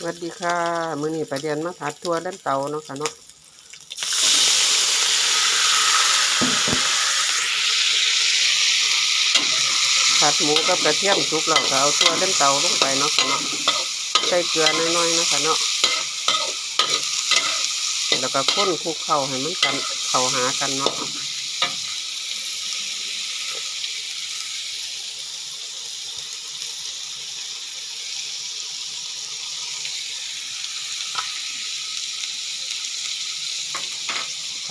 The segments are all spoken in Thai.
สวัสดีค่ะ มื้อนี้ประเดียนมาผัดทัวด้านเตาเนาะค่ะเนาะผัดหมูกับกระเทียมสุกแล้วก็เอาทัวด้านเตาลงไปเนาะค่ะเนาะใส่เกลือน้อยๆเนาะค่ะเนาะแล้วก็ข้นคลุกเข้าให้มันกันเข้าหากันเนาะ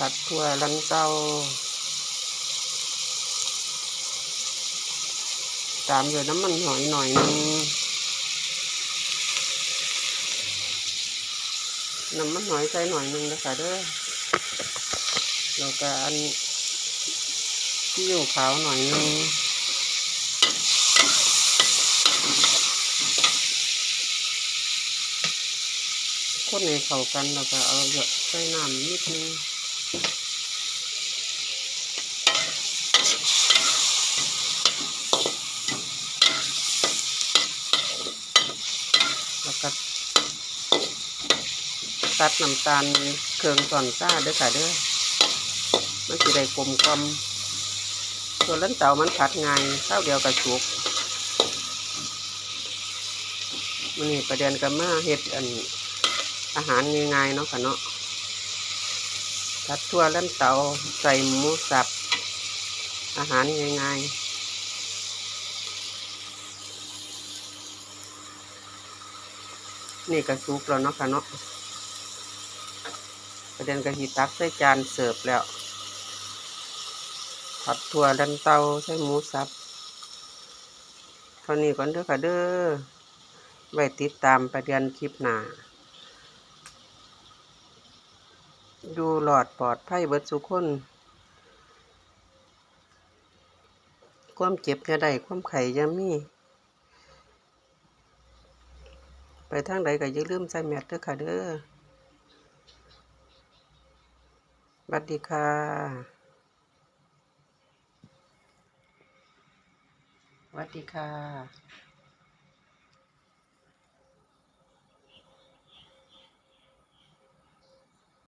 ผัดทั่วลันเตาตามด้วยน้ำมันหอยหน่อยนึงน้ำมันหอยใส่หน่อยนึงนะคะเด้อแล้วก็อันที่อยู่ขาวหน่อยนึงคนให้เข้ากันแล้วก็เอาเยอะใส่น้ำนิดนึง แล้วก็ตัดน้ำตาลเครื่องก่อนซ่าเด้อค่ะเด้อมันสิได้กลมกลมส่วนล้นเต่ามันผัดง่ายข้าวเดียวกับสุกมันนี่ประเด็นกับมาเฮ็ดอันอาหารง่ายๆเนาะค่ะเนาะผัดทั่วล้นเต่าใส่หมูสับ อาหารง่ายๆ นี่ก็สุกแล้วเนาะค่ะเนาะประเด็นกระทิตักใส่จานเสิร์ฟแล้วผัดถั่วดันเตาใส่หมูสับเท่านี้ก่อนเด้อค่ะเด้อไว้ติดตามประเด็นคลิปหน้าดูหลอดปลอดภัยเบิดสุกคนความเจ็บจะได้ความไข่จะมี ไปทางใดก็อย่าลืมใส่แมสเด้อค่ะเด้อบัสดีค่ะสวัสดีค่ะ